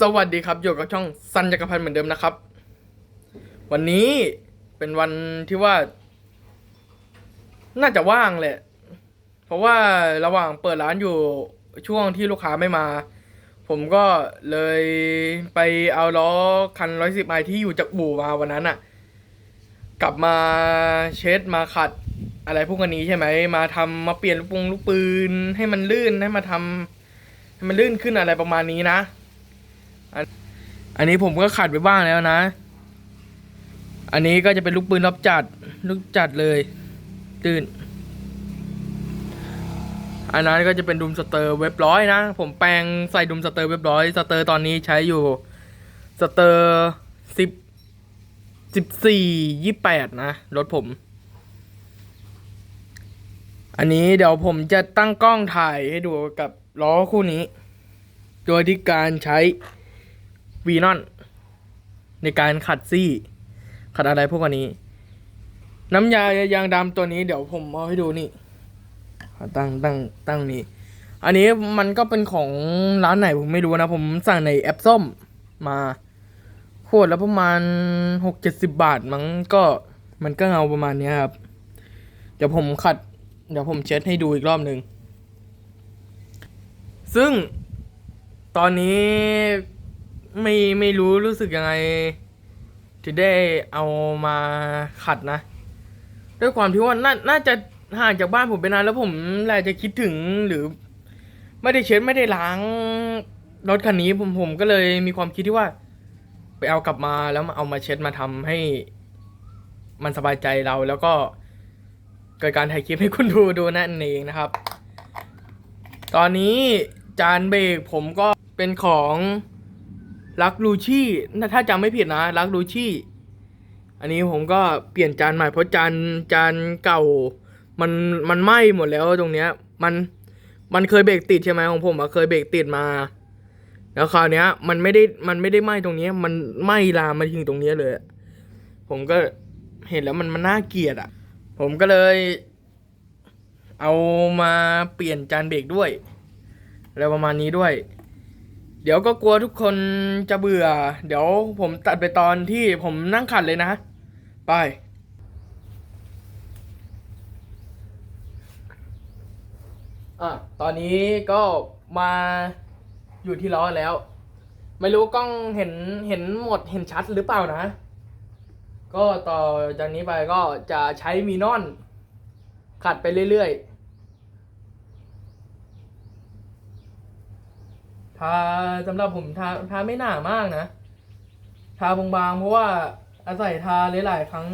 สวัสดีครับอยู่กับช่องซันจักรพันธ์เหมือนเดิมนะครับ วันนี้เป็นวันที่ว่า น่าจะว่างแหละ เพราะว่าระหว่างเปิดร้านอยู่ช่วงที่ลูกค้าไม่มา ผมก็เลยไปเอาล้อคันร้อยสิบไอที่อยู่จากบู่มาวันนั้นอะกลับมาเช็ดมาขัด อะไรพวกนี้ใช่ไหมมาทำมาเปลี่ยนลูกปงลูกปืน ให้มันลื่นให้มาทำให้มันลื่นขึ้นอะไรประมาณนี้นะ อันนี้ผมก็ขัดไปบ้างแล้วนะ อันนี้ก็จะเป็นลูกปืนรอบจัด ลูกจัดเลย ตื่น อันนั้นก็จะเป็นดุมสเตอร์เว็บร้อยนะ ผมแปลงใส่ดุมสเตอร์เว็บร้อย สเตอร์ตอนนี้ใช้อยู่ สเตอร์สิบสิบสี่ยี่แปดนะรถผม อันนี้เดี๋ยวผมจะตั้งกล้องถ่ายให้ดูกับล้อคู่นี้ โดยที่การใช้ วีนอนในการขัดซี่ ขัดอะไรพวกนี้ น้ำยายางดำตัวนี้เดี๋ยวผมเอาให้ดูนี่ตั้งตั้งตั้งนี้ อันนี้มันก็เป็นของร้านไหนผมไม่รู้นะ ผมสั่งในแอปส้มมาขวดแล้วประมาณหกเจ็ดสิบบาทมั้งก็มันก็เงาประมาณนี้ครับ เดี๋ยวผมขัด เดี๋ยวผมเช็ดให้ดูอีกรอบหนึ่ง ซึ่งตอนนี้ ไม่ไม่รู้รู้สึกยังไง ถึงได้เอามาขัดนะ ด้วยความที่ว่าน่าน่าจะห่างจากบ้านผมไปนานแล้วผมแหละจะคิดถึงหรือ ไม่ได้เช็ดไม่ได้ล้างรถคันนี้ผมผมก็เลยมีความคิดที่ว่า ไปเอากลับมาแล้วมาเอามาเช็ดมาทำให้ มันสบายใจเราแล้วก็เกิดการถ่ายคลิปให้คุณดูดูนั่นเองนะครับ ตอนนี้จานเบรกผมก็เป็นของ ลักลูชี่ถ้าจำไม่ผิดนะลักลูชี่ อันนี้ผมก็เปลี่ยนจานใหม่เพราะจานจานเก่า มันมันไหม้หมดแล้วตรงเนี้ย มันมันเคยเบรกติดใช่ไหมของผมอะเคยเบรกติดมา แล้วคราวเนี้ย มันไม่ได้มันไม่ได้ไหม้ตรงเนี้ยมันไหม้ลามมาถึงตรงเนี้ยเลย ผมก็เห็นแล้วมันมันน่าเกลียดอะผมก็เลยเอามาเปลี่ยนจานเบรกด้วยอะไรประมาณนี้ด้วย เดี๋ยวก็กลัวทุกคนจะเบื่อ เดี๋ยวผมตัดไปตอนที่ผมนั่งขัดเลยนะ ไป อะ ตอนนี้ก็มาอยู่ที่ล้อแล้ว ไม่รู้กล้องเห็นเห็นหมดเห็นชัดหรือเปล่านะ ก็ต่อจากนี้ไปก็จะใช้มีนอน ขัดไปเรื่อยๆ ทาสำหรับผมทาทาไม่หนามากนะ ทาบางๆเพราะว่าอาศัยทาหลายๆครั้ง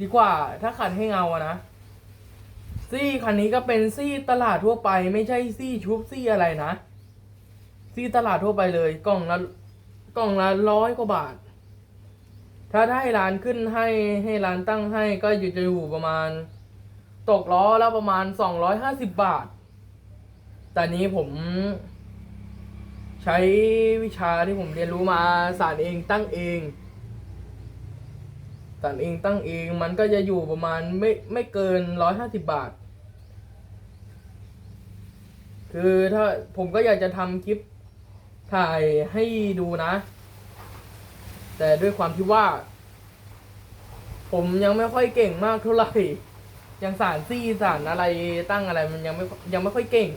ดีกว่า ถ้าขัดให้เงาอะนะซี่คันนี้ก็เป็นซี่ตลาดทั่วไป ไม่ใช่ซี่ชุบซี่อะไรนะ ซี่ตลาดทั่วไปเลยกล่องละกล่องละร้อยกว่าบาท ถ้าได้ร้านขึ้นให้ให้ร้านตั้งให้ก็อยู่จะอยู่ประมาณ ตกล้อแล้วประมาณสองร้อยห้าสิบบาท แต่นี้ผม ช้วิชาที่ผมเรียนรู้มาสารเองตั้งเองสารเองตั้งเองมันก็จะอยู่ประมาณไม่ไม่เกินร้อยห้าสิบบาท คือถ้าผมก็อยากจะทำคลิปถ่ายให้ดูนะ แต่ด้วยความที่ว่า ผมยังไม่ค่อยเก่งมากเท่าไหร่ยังสารซี่สารอะไรตั้งอะไรมันยังไม่ยังไม่ค่อยเก่ง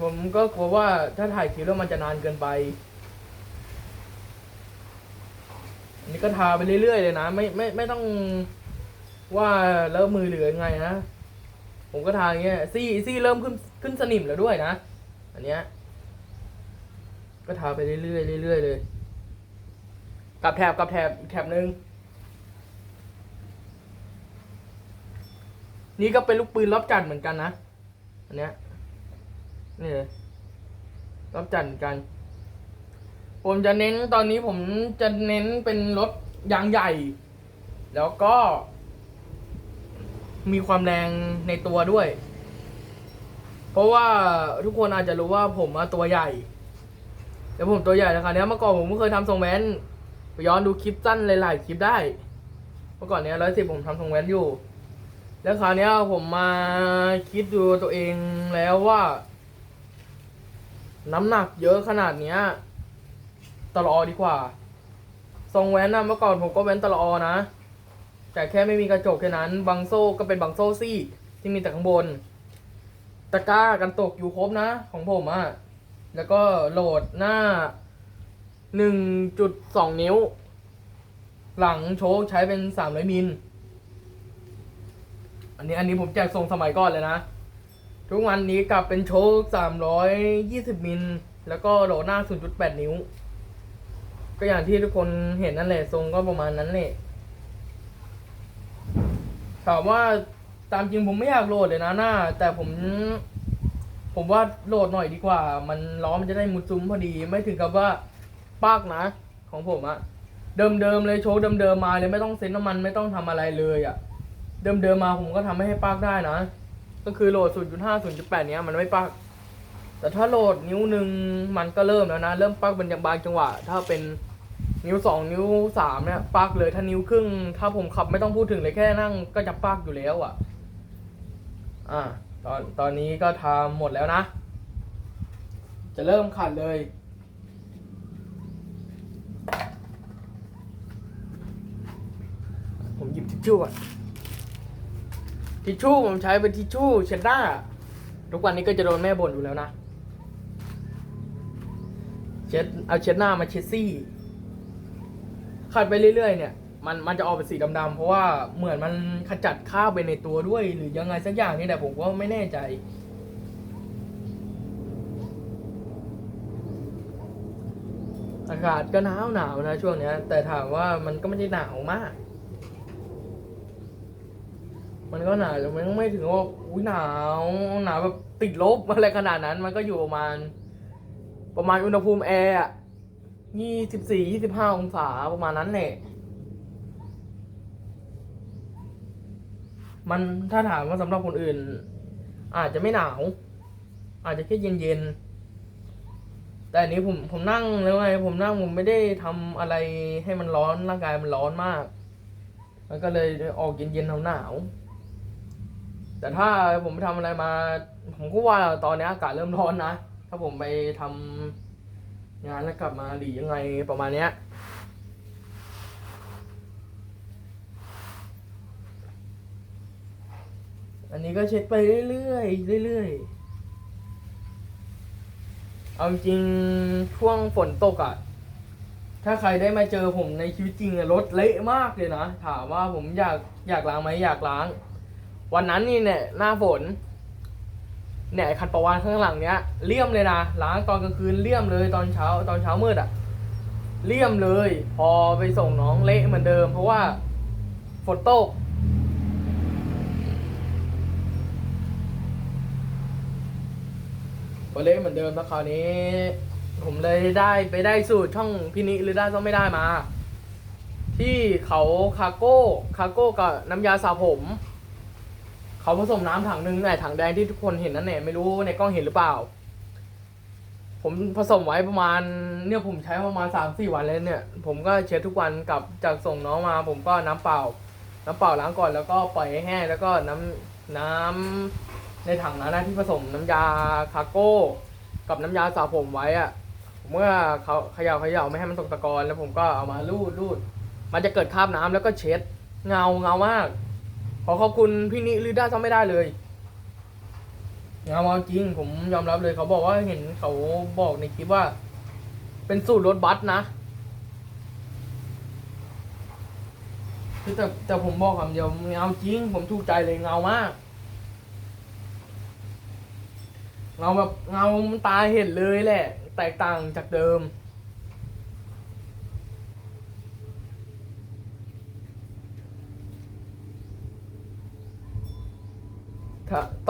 ผมก็กลัวว่าถ้าถ่ายคลิปแล้วมันจะนานเกินไป อันนี้ก็ทาไปเรื่อยๆเลยนะ ไม่ไม่ไม่ต้องว่าแล้วมือเหลือยังไงนะ ผมก็ทาอย่างเงี้ยซี่ซี่เริ่มขึ้นขึ้นสนิมแล้วด้วยนะ อันเนี้ย ก็ทาไปเรื่อยๆเรื่อยๆเลยกับแถบกับแถบแถบหนึ่งนี่ก็เป็นลูกปืนรอบจัดเหมือนกันนะ อันเนี้ย นี่เลยรอบจัดกัน ผมจะเน้นตอนนี้ผมจะเน้นเป็นรถยางใหญ่ แล้วก็ มีความแรงในตัวด้วย เพราะว่าทุกคนอาจจะรู้ว่าผมตัวใหญ่แต่ผมตัวใหญ่นะคะเนี้ยเมื่อก่อนผมไม่เคยทำทรงแว้นไปย้อนดูคลิปสั้นหลายๆคลิปได้ เมื่อก่อนเนี้ยร้อยสิบผมทำทรงแว้นอยู่ แล้วคราวเนี้ยผมมาคิดดูตัวเองแล้วว่า น้ำหนักเยอะขนาดเนี้ยตลอดีกว่า ทรงแว้นนะเมื่อก่อนผมก็แว้นตลอนะ แต่แค่ไม่มีกระจกแค่นั้น บางโซ่ก็เป็นบางโซ่ซี่ ที่มีแต่ข้างบน ตะกร้ากันตกอยู่ครบนะ ของผมอะแล้วก็โหลดหน้าหนึ่งจุดสองนิ้ว หลังโชคใช้เป็นสามร้อยมิล อันนี้อันนี้ผมแจกส่งสมัยก่อนเลยนะ ทุกวันนี้กลับเป็นโชคสามร้อยยี่สิบมิล แล้วก็โหลดหน้าศูนย์จุดแปดนิ้ว ก็อย่างที่ทุกคนเห็นนั่นแหละทรงก็ประมาณนั้นแหละถามว่าตามจริงผมไม่อยากโหลดเลยนะหน้า แต่ผม ผมว่าโหลดหน่อยดีกว่า มันล้อมันจะได้มุดซุ้มพอดีไม่ถึงกับว่าปากนะ ของผมอะเดิมๆเลยโชว์เดิมๆมาเลยไม่ต้องเซ็นน้ำมันไม่ต้องทำอะไรเลยอะเดิมๆมาผมก็ทำให้ให้ปากได้นะ ก็คือโหลด 0.5 0.8 เนี้ยมันไม่ปากแต่ถ้าโหลดนิ้วหนึ่งมันก็เริ่มแล้วนะ เริ่มปักเป็นบางจังหวะ ถ้าเป็นนิ้วสองนิ้วสามเนี่ยปักเลย ถ้านิ้วครึ่ง ถ้าผมขับไม่ต้องพูดถึงเลยแค่นั่งก็จะปักอยู่แล้วอะ อ่า ตอนตอนนี้ก็ทำหมดแล้วนะ จะเริ่มขัดเลยผมหยิบทิชชู่ก่อน ทิชชู่ผมใช้เป็นทิชชู่เช็ดหน้า ทุกวันนี้ก็จะโดนแม่บ่นอยู่แล้วนะ เช็ดเอาเช็ดหน้ามาเช็ดซี่ขัดไปเรื่อยๆเนี่ยมันมันจะออกเป็นสีดำๆเพราะว่าเหมือนมันขจัดคราบไปในตัวด้วย หรือยังไงสักอย่างนี่แหละผมก็ไม่แน่ใจ อากาศก็หนาวหนาวนะช่วงเนี้ย แต่ถามว่ามันก็ไม่ได้หนาวมาก มันก็หนาวแต่มันไม่ถึงว่าอุ้ยหนาวหนาวแบบติดลบอะไรขนาดนั้น มันก็อยู่ประมาณ ประมาณอุณหภูมิแอร์ยี่สิบสี่ยี่สิบห้าองศาประมาณนั้นแหละมันถ้าถามว่าสำหรับคนอื่น อาจจะไม่หนาว อาจจะแค่เย็นเย็นแต่อันนี้ผมผมนั่งแล้วไงผมนั่งผมไม่ได้ทำอะไรให้มันร้อนร่างกายมันร้อนมาก มันก็เลยออกเย็นเย็นๆหนาว แต่ถ้าผมไปทำอะไรมา ผมก็ว่าตอนนี้อากาศเริ่มร้อนนะ ถ้าผมไปทำงานแล้วกลับมาหรือยังไงประมาณเนี้ยอันนี้ก็เช็ดไปเรื่อยๆเรื่อยๆ เอาจริงช่วงฝนตกอะ่ะ ถ้าใครได้มาเจอผมในชีวิตจริงอะรถเละมากเลยนะ ถามว่าผมอยากอยากล้างไหมอยากล้าง วันนั้นนี่เนี่ยหน้าฝนเนี่ยคันประวานข้างหลังเนี้ยเลี่ยมเลยนะล้างตอนกลางคืนเลี่ยมเลยตอนเช้าตอนเช้ามืดอะเลี่ยมเลย พอไปส่งน้องเละเหมือนเดิม เพราะว่าฝนตกก็เละเหมือนเดิมแล้วคราวนี้ ผมเลยได้ไปได้สูตรช่องพินิหรือได้ต้องไม่ได้มา ที่เขาคาโก้คาโก้กับน้ำยาสระผม เขาผสมน้ำถังหนึ่งในถังแดงที่ทุกคนเห็นนั่นแหละไม่รู้ในกล้องเห็นหรือเปล่า ผมผสมไว้ประมาณเนี่ยผมใช้ประมาณสามสี่วันแล้วเนี่ย ผมก็เช็ดทุกวันกลับจากส่งน้องมา ผมก็น้ำเปล่า น้ำเปล่าล้างก่อนแล้วก็ปล่อยให้แห้งแล้วก็น้ำน้ำในถังนั้นนะที่ผสมน้ำยาคาโก้ กับน้ำยาสระผมไว้อะเมื่อเขาเขย่าเขย่าไม่ให้มันตกตะกอนแล้วผมก็เอามาลูดลูดมันจะเกิดคราบน้ำแล้วก็เช็ดเงาเงามาก ขอขอบคุณพี่นิลิด้าทำไม่ได้เลยเงาเอาจริง ผมยอมรับเลยเขาบอกว่าเห็นเขาบอกในคลิปว่า เป็นสูตรรถบัสนะคือแต่แต่ผมบอกคำเดียวเงาจริง ผมถูกใจเลยเงามากเงาแบบเงามันตาเห็นเลยแหละ แตกต่างจากเดิม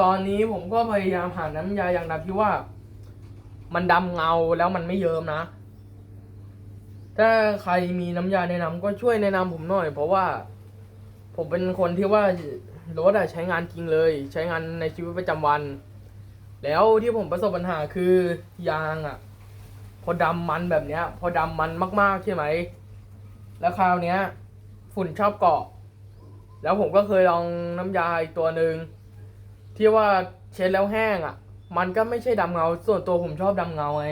ตอนนี้ผมก็พยายามหาน้ำยาอย่างดำที่ว่า มันดำเงาแล้วมันไม่เยิ้มนะ ถ้าใครมีน้ำยาแนะนำก็ช่วยแนะนำผมหน่อย เพราะว่า ผมเป็นคนที่ว่ารถอะใช้งานจริงเลย ใช้งานในชีวิตประจำวัน แล้วที่ผมประสบปัญหาคือยางอะพอดำมันแบบเนี้ย พอดำมันมากๆใช่ไหม แล้วคราวเนี้ย ฝุ่นชอบเกาะ แล้วผมก็เคยลองน้ำยาอีกตัวหนึ่ง ที่ว่าเช็ดแล้วแห้งอะ มันก็ไม่ใช่ดำเงา ส่วนตัวผมชอบดำเงาไง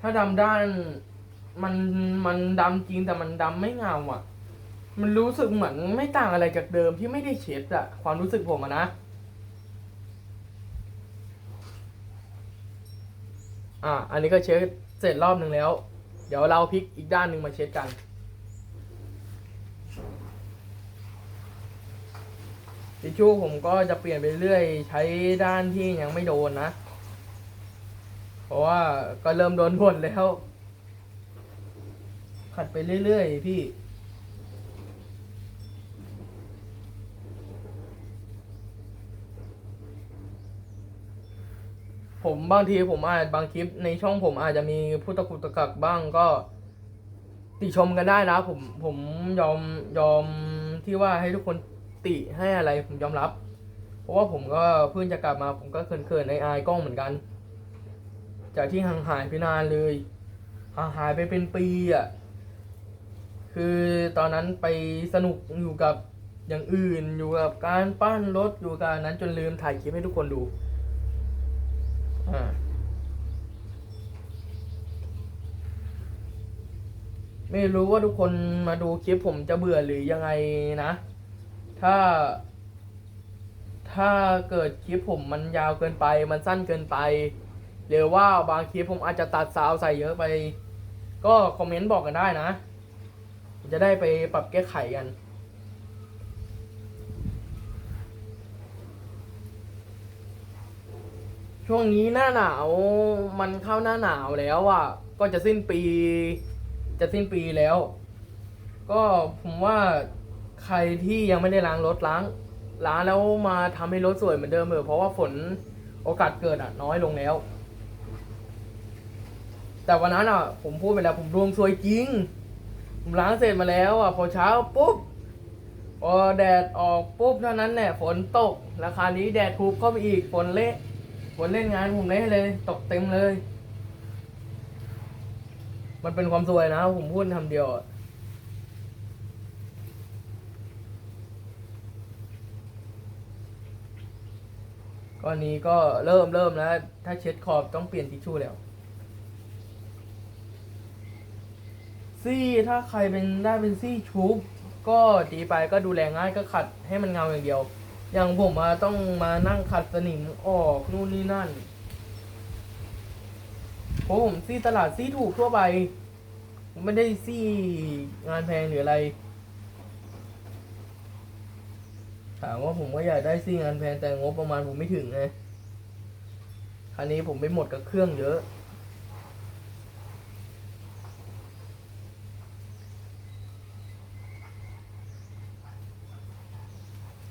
ถ้าดำด้าน มันมันดำจริงแต่มันดำไม่เงาอะ มันรู้สึกเหมือนไม่ต่างอะไรจากเดิมที่ไม่ได้เช็ดอะความรู้สึกผมอะนะอะอันนี้ก็เช็ดเสร็จรอบหนึ่งแล้ว เดี๋ยวเราพลิกอีกด้านหนึ่งมาเช็ดกัน ทิชชู่ผมก็จะเปลี่ยนไปเรื่อยใช้ด้านที่ยังไม่โดนนะ เพราะว่าก็เริ่มโดนหมดแล้ว ขัดไปเรื่อยๆพี่ผมบางทีผมอาจบางคลิปในช่องผมอาจจะมีพูดตะกุตะกักบ้างก็ติชมกันได้นะ ผมผมยอมยอมที่ว่าให้ทุกคน ติให้อะไรผมยอมรับ เพราะว่าผมก็เพิ่งจะกลับมา ผมก็เขินๆในอายกล้องเหมือนกัน จากที่ห่างหายไปนานเลยห่างหายไปเป็นปีอะคือตอนนั้นไปสนุกอยู่กับอย่างอื่นอยู่กับการปั้นรถอยู่กับอันนั้นจนลืมถ่ายคลิปให้ทุกคนดูอ่าไม่รู้ว่าทุกคนมาดูคลิปผมจะเบื่อหรือยังไงนะ ถ้า ถ้าเกิดคลิปผมมันยาวเกินไป มันสั้นเกินไป หรือว่าบางคลิปผมอาจจะตัดซาวใส่เยอะไป ก็คอมเมนต์บอกกันได้นะ จะได้ไปปรับแก้ไขกันช่วงนี้หน้าหนาวมันเข้าหน้าหนาวแล้วอะ ก็จะสิ้นปี จะสิ้นปีแล้ว ก็ผมว่า ใครที่ยังไม่ได้ล้างรถล้างล้างแล้วมาทำให้รถสวยเหมือนเดิมเถอะเพราะว่าฝนโอกาสเกิดอะ น้อยลงแล้ว แต่วันนั้นอะ ผมพูดไปแล้ว ผมดวงซวยจริง ผมล้างเสร็จมาแล้ว อะ พอเช้าปุ๊บพอแดดออกปุ๊บเท่านั้นแหละฝนตกราคราวนี้แดดทุบเข้าไปอีกฝนเละฝนเล่นงานผมเละเลย ตกเต็มเลย มันเป็นความซวยนะ ผมพูดคำเดียวอะ ก้อนนี้ก็เริ่มเริ่มแล้ว ถ้าเช็ดขอบต้องเปลี่ยนทิชชู่แล้วซี่ถ้าใครเป็นได้เป็นซี่ชุบก็ดีไปก็ดูแลง่ายก็ขัดให้มันเงาอย่างเดียว อย่างผมมาต้องมานั่งขัดสนิมออกนู่นนี่นั่นเพราะผมซี่ตลาดซี่ถูกทั่วไป ไม่ได้ซี่งานแพงหรืออะไร ถามว่าผมก็อยากได้ซี่งานแพงแต่งบประมาณผมไม่ถึงไงคันนี้ผมไปหมดกับเครื่องเยอะ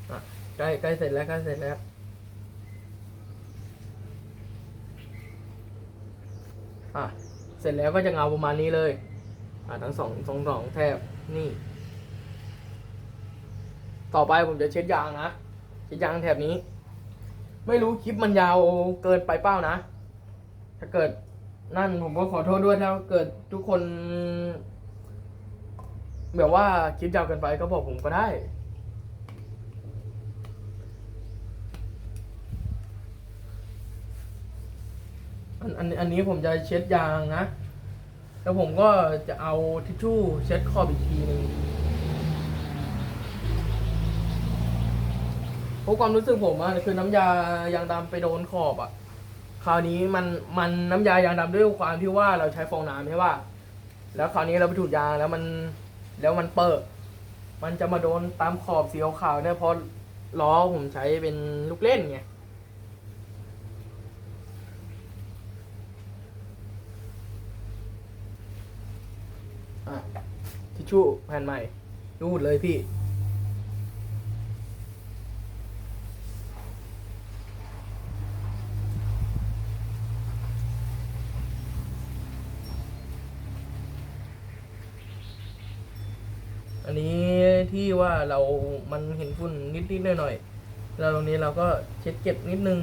อะใกล้ใกล้เสร็จแล้วใกล้เสร็จแล้วอะ เสร็จแล้วก็จะเงาประมาณนี้เลย อะทั้งสองสองสองแทบนี่ ต่อไปผมจะเช็ดยางนะ เช็ดยางแถบนี้ ไม่รู้คลิปมันยาวเกินไปเป้านะ ถ้าเกิดนั่นผมก็ขอโทษด้วยถ้าเกิดทุกคนแบบว่าคลิปยาวเกินไปก็บอกผมก็ได้ อันอันอันนี้ผมจะเช็ดยางนะ แล้วผมก็จะเอาทิชชู่เช็ดขอบอีกทีหนึ่ง ราะความรู้สึกผมอะคือน้ำยายางดำไปโดนขอบอะคราวนี้มันมันน้ำยายางดำด้วยความที่ว่าเราใช้ฟองน้ำใช่ป่ะแล้วคราวนี้เราไปถูดยางแล้วมันแล้วมันเปิด มันจะมาโดนตามขอบสีขาวๆเนี่ยเพราะล้อผมใช้เป็นลูกเล่นไงอะทิชชู่แผ่นใหม่รูดเลยพี่ อันนี้ ที่ว่าเรามันเห็นฝุ่นนิดๆหน่อยๆแล้วตรงนี้เราก็เช็ดเก็บนิดนึง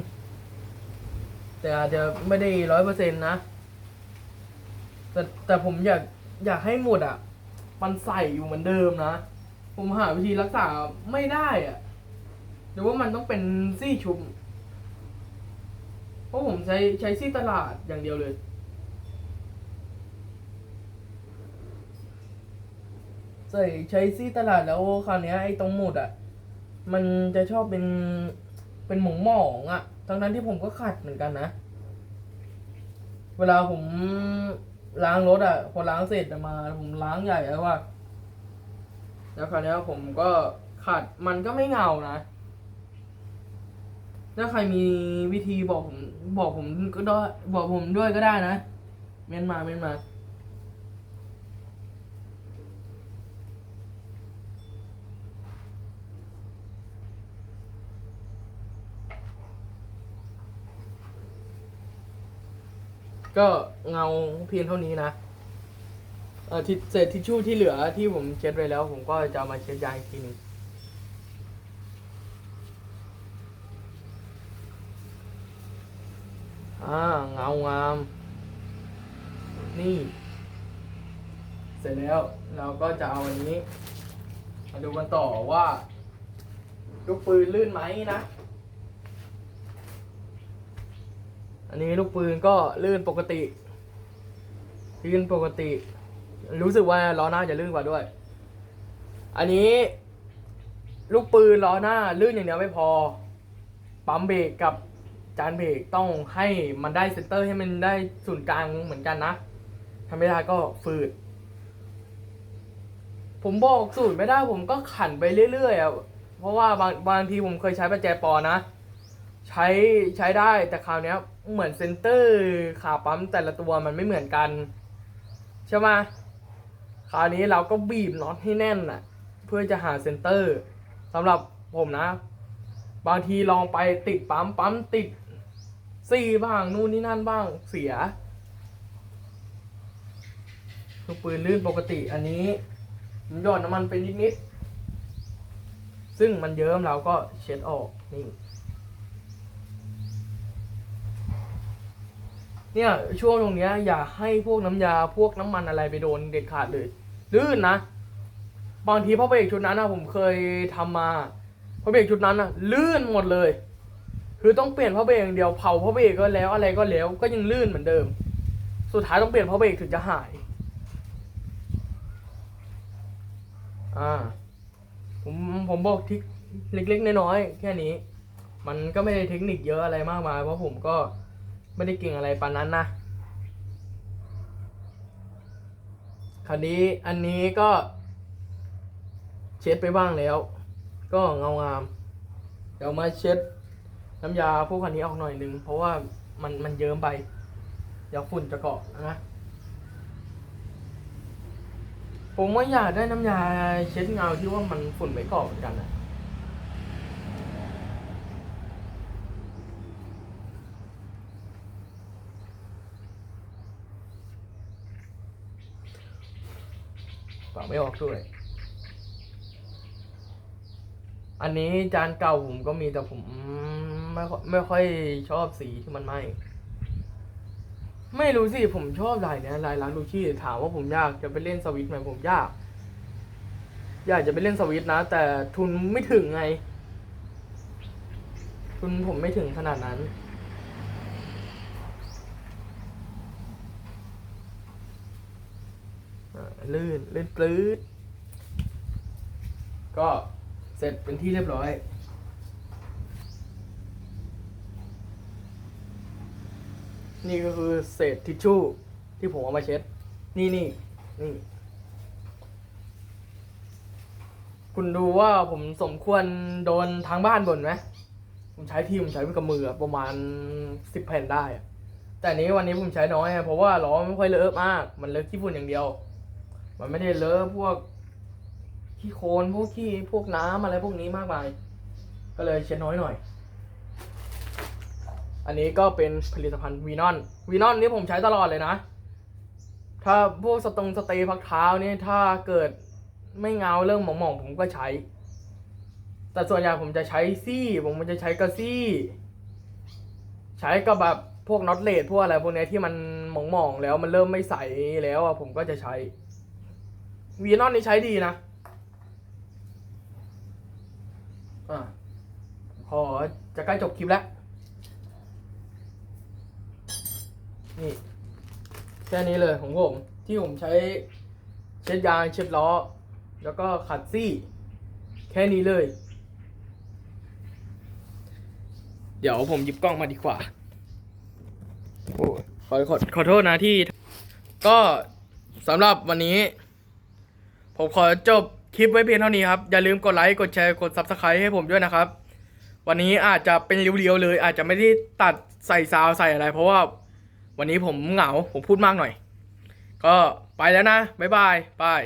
แต่อาจจะไม่ได้ร้อยเปอร์เซ็นต์นะ แต่แต่ผมอยากอยากให้หมดอะ มันใส่อยู่เหมือนเดิมนะ ผมหาวิธีรักษาไม่ได้อะหรือว่ามันต้องเป็นซี่ชุมเพราะผมใช้ใช้ซี่ตลาดอย่างเดียวเลย ใส่ใช้ซี่ตลาดแล้วคราวเนี้ยไอ้ตรงหมุดอะ มันจะชอบเป็นเป็นหมองหมองๆอะ ทั้งนั้นที่ผมก็ขัดเหมือนกันนะ เวลาผมล้างรถอะ พอล้างเสร็จมา ผมล้างใหญ่แล้วว่า แล้วคราวเนี้ยผมก็ขัดมันก็ไม่เงานะ ถ้าใครมีวิธีบอกผม บอกผมก็ได้บอกผมด้วยก็ได้นะ เมนมาเมนมา ก็เงาเพียงเท่านี้นะเออที่เศษทิชชู่ที่เหลือที่ผมเช็ดไว้แล้ว ผมก็จะมาเช็ดยาอีกทีหนึงอ่าเงางาม นี่ เสร็จแล้วเราก็จะเอาอันนี้ มาดูกันต่อว่า ลูกปืนลื่นไหมนะ อันนี้ลูกปืนก็ลื่นปกติลื่นปกติ รู้สึกว่าล้อหน้าจะลื่นกว่าด้วย อันนี้ลูกปืนล้อหน้าลื่นอย่างเดียวไม่พอ ปั๊มเบรกกับจานเบรกต้องให้มันได้เซนเตอร์ให้มันได้ศูนย์กลางเหมือนกันนะทำไม่ได้ก็ฝืด ผมบอกสูตรไม่ได้ผมก็ขันไปเรื่อยๆอะเพราะว่าบางบางทีผมเคยใช้ประแจปอนะ ใช้ใช้ได้แต่คราวนี้เหมือนเซนเตอร์ขาปั๊มแต่ละตัวมันไม่เหมือนกัน ใช่ไหมคราวนี้เราก็บีบน็อตให้แน่นน่ะ เพื่อจะหาเซนเตอร์สำหรับผมนะ บางทีลองไปติดปั๊มปั๊มติดซี่บ้างนู่นนี่นั่นบ้างเสียลูกปืนลื่นปกติอันนี้หยอดน้ำมันไปนิดๆซึ่งมันเยิ้มเราก็เช็ดออกนี่ เนี่ยช่วงตรงเนี้ยอย่าให้พวกน้ำยาพวกน้ำมันอะไรไปโดนเด็ดขาดเลยลื่นนะ บางทีพ่อเบรกชุดนั้นนะผมเคยทำมาพ่อเบรกชุดนั้นนะลื่นหมดเลย คือต้องเปลี่ยนพ่อเบรกอย่างเดียวเผาพ่อเบรกก็แล้วอะไรก็แล้ว ก็ยังลื่นเหมือนเดิม สุดท้ายต้องเปลี่ยนพ่อเบรกถึงจะหาย อ่า ผมผมบอกทิกเล็กๆน้อยๆแค่นี้ มันก็ไม่ได้เทคนิคเยอะอะไรมากมายเพราะผมก็ ไม่ได้เก่งอะไรปานนั้นนะ คราวนี้อันนี้ก็ เช็ดไปบ้างแล้ว ก็เงางาม เดี๋ยวมาเช็ดน้ำยาพวกคันนี้ออกหน่อยนึง เพราะว่ามันมันเยิ้มไป เดี๋ยวฝุ่นจะเกาะนะ ผมว่าอยากได้น้ำยาเช็ดเงาที่ว่ามันฝุ่นไม่เกาะเหมือนกันนะ ไม่ออกด้วย อันนี้จานเก่าผมก็มีแต่ผมไม่ไม่ค่อยชอบสีที่มันไหมไม่รู้สิผมชอบลายเนี้ยลายร้านลูชี่ถามว่าผมอยากจะไปเล่นสวิตไหมผมอยาก อยากจะไปเล่นสวิตนะ แต่ทุนไม่ถึงไง ทุนผมไม่ถึงขนาดนั้น อ่า ลื่นลื่นปลื้ดก็เสร็จเป็นที่เรียบร้อยนี่ก็คือเศษทิชชู่ที่ผมเอามาเช็ด นี่นี่นี่ คุณดูว่าผมสมควรโดนทางบ้านบ่นไหม ผมใช้ที่ผมใช้กับมือประมาณสิบแผ่นได้ แต่อันนี้วันนี้ผมใช้น้อย เพราะว่าล้อไม่ค่อยเลอะมาก มันเลอะขี้ฝุ่นอย่างเดียว มันไม่ได้เลอะพวกขี้โคลนพวกขี้พวกน้ำอะไรพวกนี้มากมาย ก็เลยเช็ดน้อยหน่อย อันนี้ก็เป็นผลิตภัณฑ์วีนอนวีนอนนี่ผมใช้ตลอดเลยนะ ถ้าพวกสตรงสเตย์พักเท้านี่ถ้าเกิดไม่เงาเริ่มหมองๆผมก็ใช้ แต่ส่วนใหญ่ผมจะใช้ซี่ ผมจะใช้กระซี่ ใช้กับแบบพวกน็อตเลดพวกอะไรพวกนี้ที่มันหมองๆแล้วมันเริ่มไม่ใสแล้วอะผมก็จะใช้ วีนอนนี่ใช้ดีนะอะพอจะใกล้จบคลิปแล้ว นี่ แค่นี้เลยของผม ที่ผมใช้เช็ดยางเช็ดล้อ แล้วก็ขัดซี่ แค่นี้เลย เดี๋ยวผมหยิบกล้องมาดีกว่าโอ้ยขอขอขอโทษนะที่ ก็สำหรับวันนี้ ผมขอจบคลิปไว้เพียงเท่านี้ครับ อย่าลืมกดไลค์กดแชร์กด Subscribe ให้ผมด้วยนะครับ วันนี้อาจจะเป็นเรียวๆเลย อาจจะไม่ได้ตัดใส่ซาวใส่อะไร เพราะว่าวันนี้ผมเหงาผมพูดมากหน่อย ก็ไปแล้วนะบ๊ายบายบาย